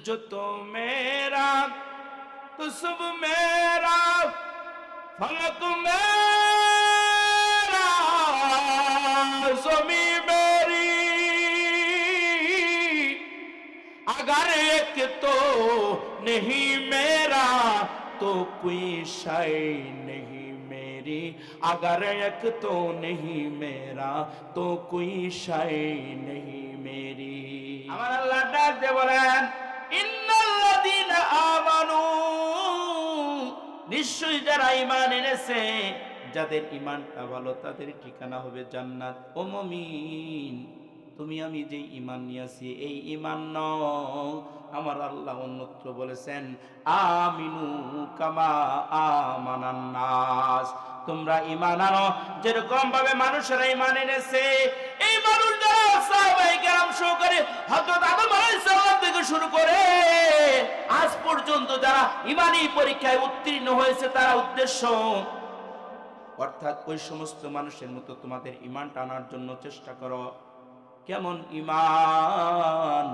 जो तो मेरा तो सब मेरा फलक मेरा जमी मेरी अगर एक तो नहीं मेरा तो कोई शय नहीं मेरी अगर एक तो नहीं मेरा तो कोई शय नहीं मेरी আমার আল্লাহ ডাক দিয়ে বলেন নিশ্চয়ই যারা ইমান এনেছে, যাদের ইমানটা ভালো, তাদের ঠিকানা হবে জান্নাত। ও মমিন, তুমি আমি যে ইমান নিয়েছি, এই ইমান ন আমার আল্লাহ অন্যত্র বলেছেন, আমিনু কামা আমানান নাস। তোমরা ইমান আনো। যেরকম ভাবে মানুষেরা ঈমান এনেছে, এই মানুষ যারা সাহাবায়ে কেরাম সহকারে হযরত আদম আলাইহিস সালাম থেকে শুরু করে, আজ পর্যন্ত যারা ঈমানী পরীক্ষায় উত্তীর্ণ হয়েছে, তারা উদ্দেশ্য অর্থাৎ ওই সমস্ত মানুষের মতো তোমাদের ঈমান টানার জন্য চেষ্টা করো। কেমন? ঈমান।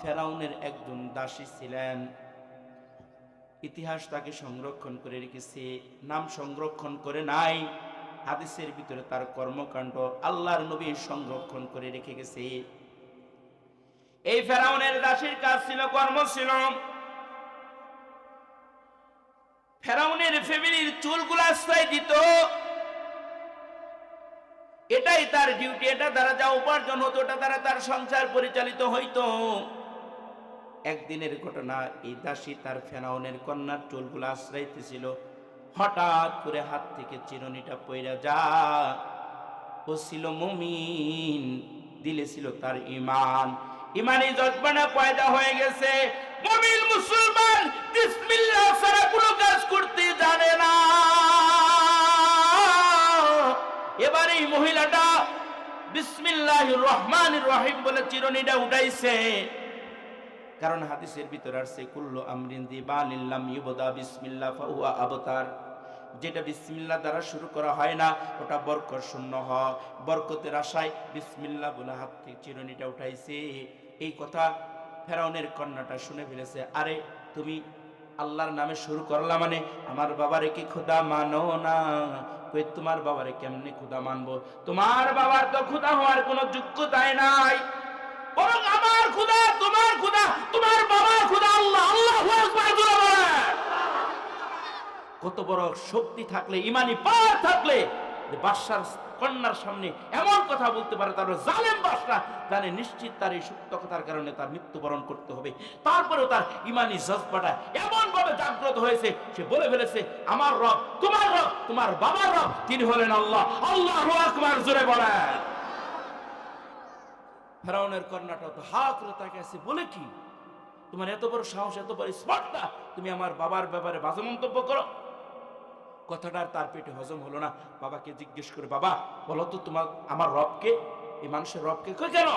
ফেরাউনের একজন দাসী ছিলেন। ইতিহাস তাকে সংরক্ষণ করে রেখেছে। নাম সংরক্ষণ করে নাই। হাদিসের ভিতরে তার কর্মকাণ্ড আল্লাহর নবী সংরক্ষণ করে রেখে গেছে। এই ফেরাউনের দাসীর কাজ ছিল, কর্ম ছিল। ফেরাউনের ফ্যামিলির চুলগুলো আশ্রয় দিত। এটাই তার ডিউটি এটা দ্বারা যা উপার্জন হতো ওটা দ্বারা তার সংসার পরিচালিত হইতো। একদিনের ঘটনা, এই দাসী তার ফেনাউনের কন্যার চুলগুলো আশ্রাইতেছিল। হঠাৎ করে হাত থেকে চিরনিটা পইরা যা, ও ছিল মুমিন, দিলে ছিল তার ইমান ইমানি জজবানা পয়দা হয়ে গেছে। মুমিন মুসলমান, বিসমিল্লাহ ছাড়া কোনো কাজ করতে জানে না। এবার এই মহিলাটা বিসমিল্লাহ রহমান রহিম বলে চিরনিটা উঠাইছে। কারণ হাদিসের ভিতরে আসছে, কুল্লু আমরিন দি বালিল্লাম ইউবদা বিসমিল্লাহ ফাহুয়া আবতার। যেটা বিসমিল্লাহ দ্বারা শুরু করা হয় না, ওটা বরকত শূন্য হয়। বরকতের আশায় বিসমিল্লাহ বলে হাত থেকে চিরনিটা উঠাইছে। এই কথা ফেরাউনের কন্যাটা শুনে ফেলেছে, আরে, তুমি আল্লাহর নামে শুরু করলা মানে আমার বাবারে কি খোদা মানো না? কই, তোমার বাবারে কেমনে খোদা মানবো? তোমার বাবার তো খোদা হওয়ার কোনো যোগ্যতাই নাই। বরং আমার খোদা তোমার খোদা তোমার বাবার খোদা আল্লাহ আল্লাহ। কত বড় শক্তি থাকলে, ইমানি পাওয়ার থাকলে বাদশার কন্যার সামনে এমন কথা বলতে পারে, তার জালেম বাদশা জানে নিশ্চিত তার এই সত্য কথার কারণে তার মৃত্যুবরণ করতে হবে। তারপরেও তার ইমানি জজবাটা এমন ভাবে জাগ্রত হয়েছে, সে বলে ফেলেছে, আমার রব, তোমার রব, তোমার বাবার রব, তিনি হলেন আল্লাহ। আল্লাহ আকবার জোরে বলেন। ফেরাউনের কন্যাটা তো হা করে তাকে আছে বলে কি, তোমার এত বড় সাহস, এত বড় স্পর্ধা, তুমি আমার বাবার ব্যাপারে বাজে মন্তব্য করো। কথাটা আর তার পেটে হজম হলো না। বাবাকে জিজ্ঞেস করে, বাবা, বলো তো তোমার, আমার রবকে? এই মানুষের রবকে কেন?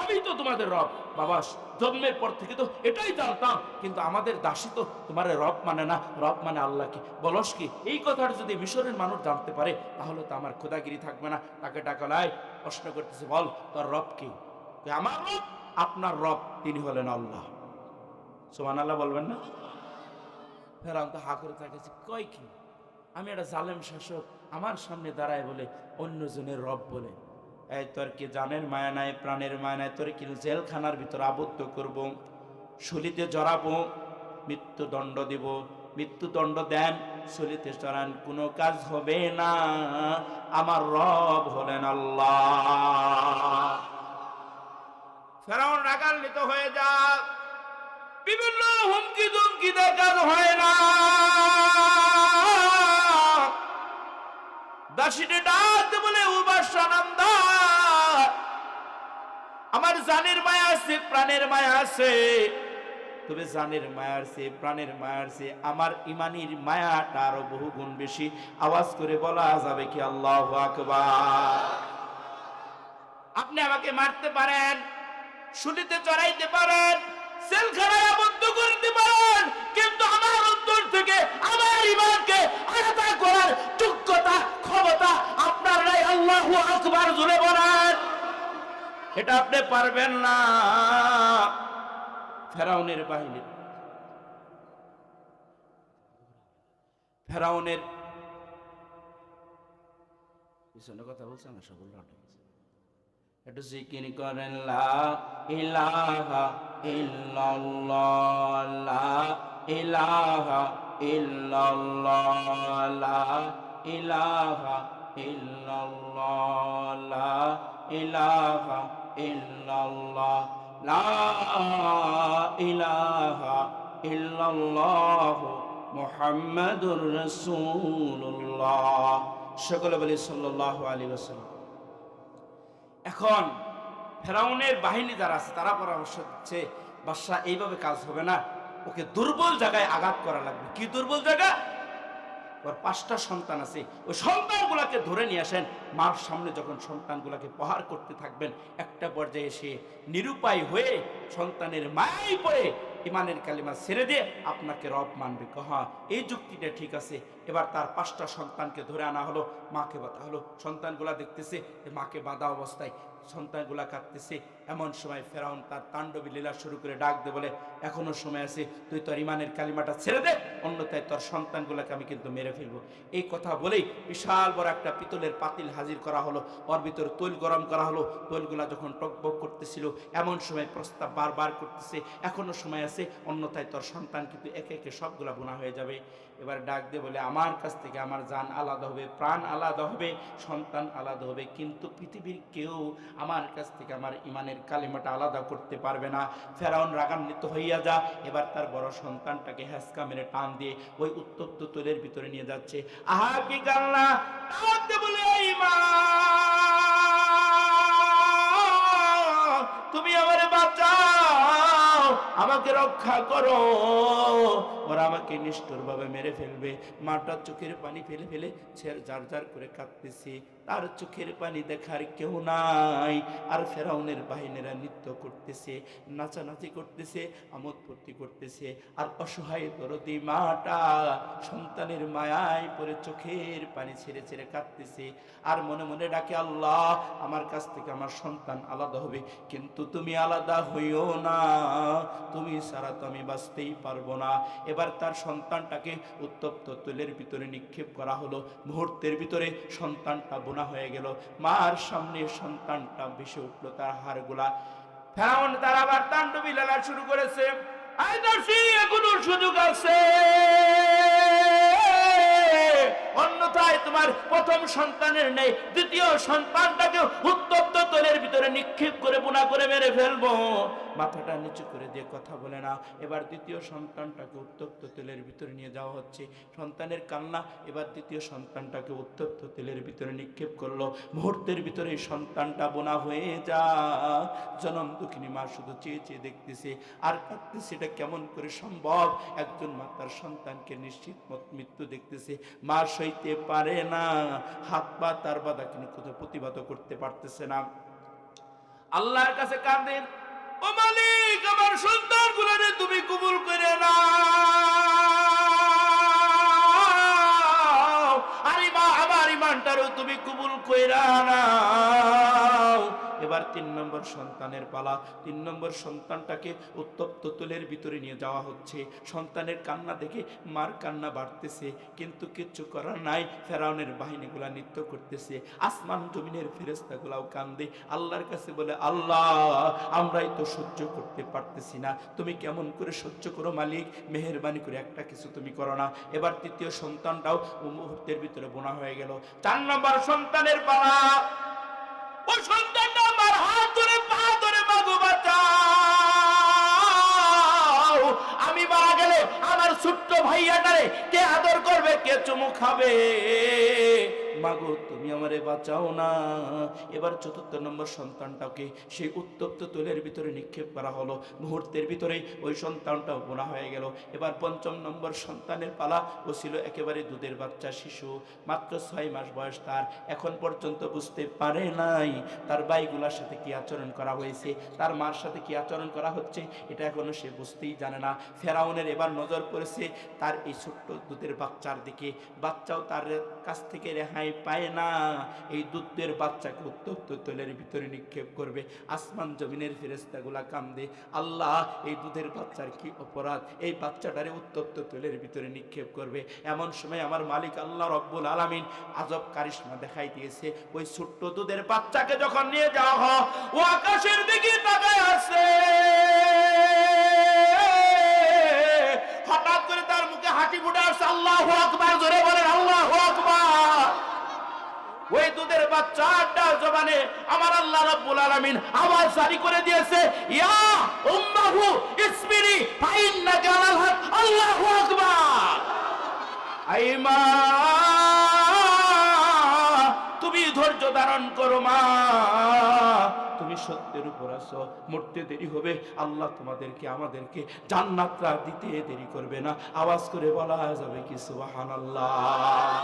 আমি তো তোমাদের রব। বাবা, জন্মের পর থেকে তো এটাই জানতাম, কিন্তু আমাদের দাসী তো তোমার রব মানে না, রব মানে আল্লাহকে বলস কি, এই কথাটা যদি মিশরের মানুষ জানতে পারে, তাহলে তো আমার খোদাগিরি থাকবে না। তাকে টাকা লাই, প্রশ্ন করতেছে, বল, তোর রব কি? কই, আমার রব আপনার রব তিনি হলেন আল্লাহ। সোমান আল্লাহ বলবেন না? ফেরাম তো হা করে তাকাইছে কয় কি? আমি একটা জালেম শাসক আমার সামনে দাঁড়ায় বলে অন্যজনের রব বলে। এই তোর কি জানের মায়া নাই প্রাণের মায়া নাই? তোর কি জেলখানার ভিতর আবদ্ধ করব? শলিতে জড়াবো মৃত্যুদণ্ড দিব। মৃত্যুদণ্ড দেন শলিতে চড়ান কোনো কাজ হবে না। আমার রব হলেন আল্লাহ। ফেরাউন রাগান্বিত হয়ে যা বিভিন্ন হুমকি দুমকি দেখার হয় না। দাসীটি ডাক বলে উপাসানন্দ আমার জানের মায়া আছে, প্রাণের মায়া আছে। তবে জানের মায়া আছে, প্রাণের মায়া আছে, আমার ইমানির মায়াটা আরও বহু গুণ বেশি। আওয়াজ করে বলা যাবে কি আল্লাহ আকবার। আপনি আমাকে মারতে পারেন? শুলিতে চড়াইতে পারেন, সেলখানায় আবদ্ধ করতে পারেন, কিন্তু আমার অন্তর থেকে, আমার ইমানকে আলাদা করার যোগ্যতা, ক্ষমতা আপনার নাই। আল্লাহ আকবার জুড়ে বলেন। এটা আপনি পারবেন না। ফেরাউনের বাহিনীর ফেরাউনের পিছনে কথা বলছে না সব উল্টো একটু জিকির করেন, লা ইলাহা ইল্লাল্লাহ ইলাহা ইল্লাল্লাহ ইলাহা ইল্লাল্লাহ ইলাহা ইল্লাল্লাহ, লা ইলাহা ইল্লাল্লাহ মুহাম্মাদুর রাসূলুল্লাহ। সকলে বলি সাল্লাল্লাহু আলাইহি ওয়াসাল্লাম। এখন ফেরাউনের বাহিনী যারা আছে, তারা পরামর্শ দিচ্ছে বাদশাহ এইভাবে কাজ হবে না। ওকে দুর্বল জায়গায় আঘাত করা লাগবে। কি দুর্বল জায়গা? ওর পাঁচটা সন্তান আছে। ওই সন্তানগুলোকে ধরে নিয়ে আসেন। মার সামনে যখন সন্তানগুলাকে প্রহার করতে থাকবেন, একটা পর্যায়ে এসে নিরুপায় হয়ে সন্তানের মায়াই পড়ে ইমানের কালিমা ছেড়ে দিয়ে আপনাকে রব মানবে। হ্যাঁ এই যুক্তিটা ঠিক আছে। এবার তার পাঁচটা সন্তানকে ধরে আনা হলো, মাকে বাঁধা হলো। সন্তানগুলা দেখতেছে মাকে বাঁধা অবস্থায়। সন্তানগুলা কাঁদতেছে। এমন সময় ফেরাউন তার তাণ্ডবী লীলা শুরু করে ডাক দে বলে, এখনও সময় আছে, তুই তোর ইমানের কালিমাটা ছেড়ে দে, অন্যথায় তোর সন্তানগুলাকে আমি কিন্তু মেরে ফেলব। এই কথা বলেই বিশাল বড় একটা পিতলের পাতিল হাজির করা হলো। ওর ভিতরে তৈল গরম করা হলো। তৈলগুলা যখন টকবক করতেছিল, এমন সময় প্রস্তাব বারবার করতেছে, এখনও সময় আছে, অন্যথায় তোর সন্তান কিন্তু একে একে সবগুলা বোনা হয়ে যাবে। এবার ডাক দিয়ে বলে, আমার কাছ থেকে আমার জান আলাদা হবে, প্রাণ আলাদা হবে, সন্তান আলাদা হবে, কিন্তু পৃথিবীর কেউ আমার কাছ থেকে আমার ইমানের কালিমাটা আলাদা করতে পারবে না। ফেরাউন রাগান্বিত হইয়া যা, এবার তার বড় সন্তানটাকে হ্যাসকা মেরে টান দিয়ে ওই উত্তপ্ত তৈলের ভিতরে নিয়ে যাচ্ছে। আহা, কি কান্না? বলে তুমি আমার আমাকে রক্ষা করো। ওরা আমাকে নিষ্ঠুরভাবে মেরে ফেলবে। মাটার চোখের পানি ফেলে ফেলে জার জার করে কাঁদতেছে। তার চোখের পানি দেখার কেউ নাই। আর ফেরাউনের বাহিনীরা নৃত্য করতেছে, নাচানাচি করতেছে আমোদ ফুর্তি করতেছে। আর অসহায় দরদি মাটা সন্তানের মায়ায় পরে চোখের পানি ছেড়ে ছেড়ে কাঁদতেছে। আর মনে মনে ডাকে, আল্লাহ, আমার কাছ থেকে আমার সন্তান আলাদা হবে। কিন্তু তুমি আলাদা হইও না। তুমি ছাড়া তো আমি বাঁচতেই পারব না। এবার তার সন্তানটাকে উত্তপ্ত তৈলের ভিতরে নিক্ষেপ করা হলো। মুহূর্তের ভিতরে সন্তানটা বোনা হয়ে গেল। মার সামনে সন্তানটা ভেসে উঠল তার হাড়গুলা। ফেরাউন তার আবার তাণ্ডবী লীলা শুরু করেছে। সুযোগ আছে। অন্যথায় তোমার প্রথম সন্তানের নেই, দ্বিতীয় সন্তানটাকে উত্তপ্ত তৈলের ভিতরে নিক্ষেপ করে বোনা করে মেরে ফেলব। মাথাটা নিচু করে দিয়ে কথা বলে না এবার দ্বিতীয় সন্তানটাকে উত্তপ্ত তেলের ভিতরে নিয়ে যাওয়া হচ্ছে। সন্তানের কান্না এবার দ্বিতীয় সন্তানটাকে উত্তপ্ত তেলের ভিতরে নিক্ষেপ করল। মুহূর্তের ভিতরে সন্তানটা বোনা হয়ে যা জনম দুঃখিনী মা শুধু চেয়ে চেয়ে দেখতেছে, আর কাঁদতেছে এটা কেমন করে সম্ভব? একজন মা তার সন্তানকে নিশ্চিত মত- মৃত্যু দেখতেছে। মা সইতে পারে না। হাত পা তার বাধা কিন্তু কোথাও প্রতিবাদ করতে পারতেছে না। আল্লাহর কাছে কাঁদেন। আমার সন্তান তুমি কবুল করে না আর ইমা আমার ইমানটারও তুমি কবুল করে নাও। এবার তিন নম্বর সন্তানের পালা, তিন নম্বর সন্তানটাকে উত্তপ্ত তুলের ভিতরে নিয়ে যাওয়া হচ্ছে। সন্তানের কান্না দেখে মার কান্না বাড়তেছে, কিন্তু কিচ্ছু করার নাই। ফেরাউনের বাহিনীগুলা নৃত্য করতেছে। আসমান জমিনের ফেরেস্তাগুলাও কান্দে। আল্লাহর কাছে বলে, আল্লাহ, আমরাই তো সহ্য করতে পারতেছি না। তুমি কেমন করে সহ্য করো মালিক? মেহরবানি করে একটা কিছু তুমি করো না। এবার তৃতীয় সন্তানটাও মুহূর্তের ভিতরে বোনা হয়ে গেল। চার নম্বর সন্তানের পালা। ছোট্ট ভাইয়াটারে কে আদর করবে কে চুমু খাবে? মাগো, তুমি আমারে বাঁচাও না। এবার চতুর্থ নম্বর সন্তানটাকে সেই উত্তপ্ত তৈলের ভিতরে নিক্ষেপ করা হলো। মুহূর্তের ভিতরে ওই সন্তানটাও বোনা হয়ে গেল। এবার পঞ্চম নম্বর সন্তানের পালা, ও ছিল একেবারে দুধের বাচ্চা শিশু। মাত্র ছয় মাস বয়স তার। এখন পর্যন্ত বুঝতে পারে নাই তার বাইগুলার সাথে কি আচরণ করা হয়েছে, তার মার সাথে কি আচরণ করা হচ্ছে, এটা এখনও সে বুঝতেই জানে না। ফেরাউনের এবার নজর পড়েছে তার এই ছোট্ট দুধের বাচ্চার দিকে। বাচ্চাও তার কাছ থেকে রেহাই ন্যায় পায় না। এই দুধের বাচ্চাকে উত্তপ্ত তৈলের ভিতরে নিক্ষেপ করবে। আসমান জমিনের ফেরেস্তাগুলা কান্দে, আল্লাহ, এই দুধের বাচ্চার কি অপরাধ? এই বাচ্চাটারে উত্তপ্ত তৈলের ভিতরে নিক্ষেপ করবে। এমন সময় আমার মালিক আল্লাহ রব্বুল আলামিন আজব কারিশমা দেখাই দিয়েছে। ওই ছোট্ট দুধের বাচ্চাকে যখন নিয়ে যাওয়া হয়, ও আকাশের দিকে তাকায় আছে হঠাৎ করে তার মুখে হাঁটি ফুটে আসছে আল্লাহ আকবার, জোরে আকবার দুধের বাচ্চাটা জবানে আমার আল্লাহ রাব্বুল আলামিন আওয়াজ জারি করে দিয়েছে, ইয়া উম্মাহু ইসমিরি ফাইন্নাকা আলাল হক, আল্লাহু আকবার। আইমা তুমি ধৈর্য ধারণ করো মা। তুমি সত্যের উপর আছো, মরতে দেরি হবে। আল্লাহ তোমাদেরকে, আমাদেরকে জান্নাতরা দিতে দেরি করবে না। আওয়াজ করে বলা যাবে কি, সুবহানাল্লাহ।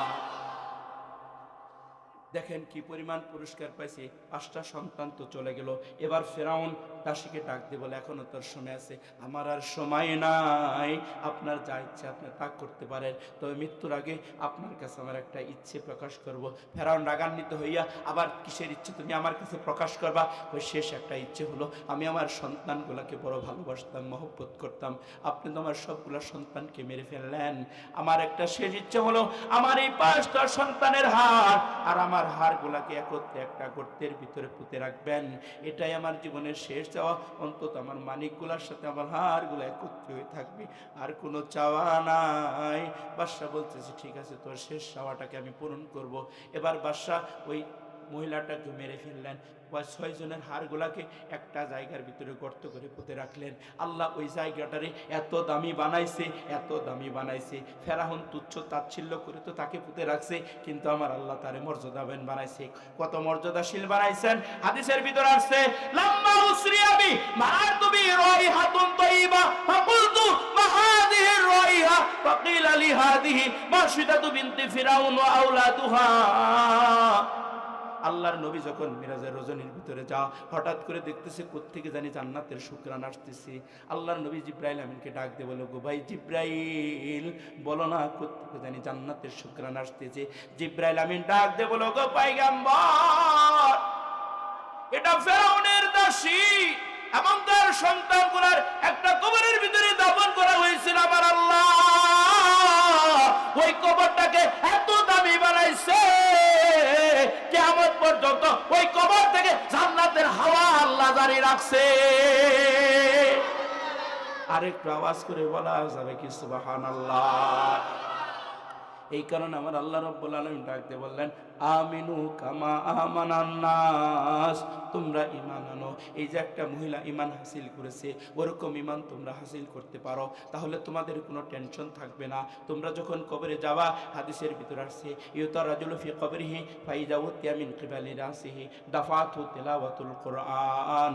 দেখেন কি পরিমাণ পুরস্কার পাইছে, পাঁচটা সন্তান তো চলে গেল। এবার ফেরাউন দাসীকে ডাক দিয়ে বলে, এখনও তোর সময় আছে, আমার আর সময় নাই। আপনার যা ইচ্ছে আপনি তা করতে পারেন। তবে মৃত্যুর আগে আপনার কাছে আমার একটা ইচ্ছে প্রকাশ করব। ফেরাউন রাগান্বিত হইয়া, আবার কিসের ইচ্ছে তুমি আমার কাছে প্রকাশ করবা? ওই শেষ একটা ইচ্ছে হলো, আমি আমার সন্তানগুলোকে বড় ভালোবাসতাম, মহব্বত করতাম। আপনি তো আমার সবগুলো সন্তানকে মেরে ফেললেন। আমার একটা শেষ ইচ্ছে হলো, আমার এই পাঁচটা সন্তানের হার আর আমার হাড়গুলাকে একত্রে একটা গর্তের ভিতরে পুঁতে রাখবেন। এটাই আমার জীবনের শেষ চাওয়া। অন্তত আমার মানিকগুলার সাথে আমার হাড়গুলো একত্রে হয়ে থাকবে। আর কোনো চাওয়া নাই। বাদশাহ বলতেছে, ঠিক আছে, তোর শেষ চাওয়াটাকে আমি পূরণ করব। এবার বাদশাহ ওই মহিলাটাকে মেরে ফেললেন। ওই ছয় জনের হাড়গুলাকে একটা জায়গার ভিতরে গর্ত করে পুঁতে রাখলেন। আল্লাহ ওই জায়গাটারে এত দামি বানাইছে, এত দামি বানাইছে। ফেরাহন তুচ্ছ তাচ্ছিল্য করে তো তাকে পুঁতে রাখছে, কিন্তু আমার আল্লাহ তারে মর্যাদাবেন বানাইছে। কত মর্যাদাশীল বানাইছেন। হাদিসের ভিতরে আসছে ফিরাউন ওয়া আওলাদুহা। আল্লাহর নবী যখন মিরাজের রজনীর ভিতরে যা হঠাৎ করে দেখতেছে কোত্থেকে জানি জান্নাতের শুক্রান আসতেছে। আল্লাহর নবী জিব্রাইল আমিনকে ডাক দিয়ে বলো গো ভাই জিব্রাইল, বলো না কোত্থেকে জানি জান্নাতের শুক্রান আসতেছে? জিব্রাইল আমিন ডাক দিয়ে বলো গো পাইগাম্বর এটা ফেরাউনের দাসী এবং তার সন্তানগুলার একটা কবরের ভিতরে দাফন রাখছে আরেকটু আওয়াজ করে বলা যাবে কি, সুবহানাল্লাহ। এই কারণে আমার আল্লাহ রব্বুল আলামিন ডাকতে বললেন, আমিনু কামা আমানান নাস। তোমরা ঈমান আনো। এই যে একটা মহিলা ঈমান হাসিল করেছে, ওরকম ঈমান তোমরা হাসিল করতে পারো। তাহলে তোমাদের কোনো টেনশন থাকবে না। তোমরা যখন কবরে যাবা, হাদিসের ভিতর আসছে ইউতার রাজুল ফি কবরিহি ফাইজা উতিয়া মিন কিবালি রাসিহি দাফাতু তিলাওয়াতুল কুরআন।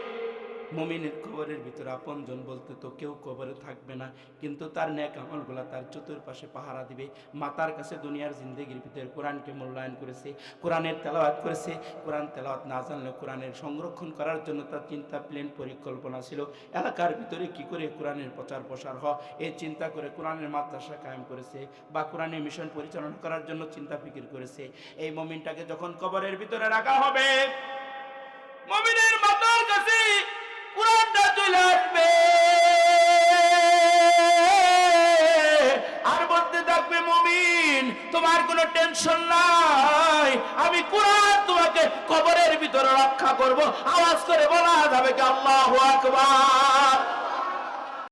মমিনের কবরের ভিতরে আপনজন বলতে তো কেউ কবরে থাকবে না, কিন্তু তার ন্যাক আমলগুলা তার চতুর্পাশে পাহারা দিবে। মাতার কাছে দুনিয়ার জিন্দগির ভিতরে কোরআনকে মূল্যায়ন করেছে, কোরআনের তেলাওয়াত করেছে। কোরআন তেলাওয়াত না জানলে কোরআনের সংরক্ষণ করার জন্য তার চিন্তা প্লেন পরিকল্পনা ছিল। এলাকার ভিতরে কি করে কোরআনের প্রচার প্রসার হয়? এই চিন্তা করে কোরআনের মাদ্রাসা কায়েম করেছে বা কোরআনের মিশন পরিচালনা করার জন্য চিন্তা ফিকির করেছে। এই মমিনটাকে যখন কবরের ভিতরে রাখা হবে তোমার কোনো টেনশন নাই। আমি কোরআন তোমাকে কবরের ভিতরে রক্ষা করব। আওয়াজ করে বলা যাবে কি আল্লাহু আকবার।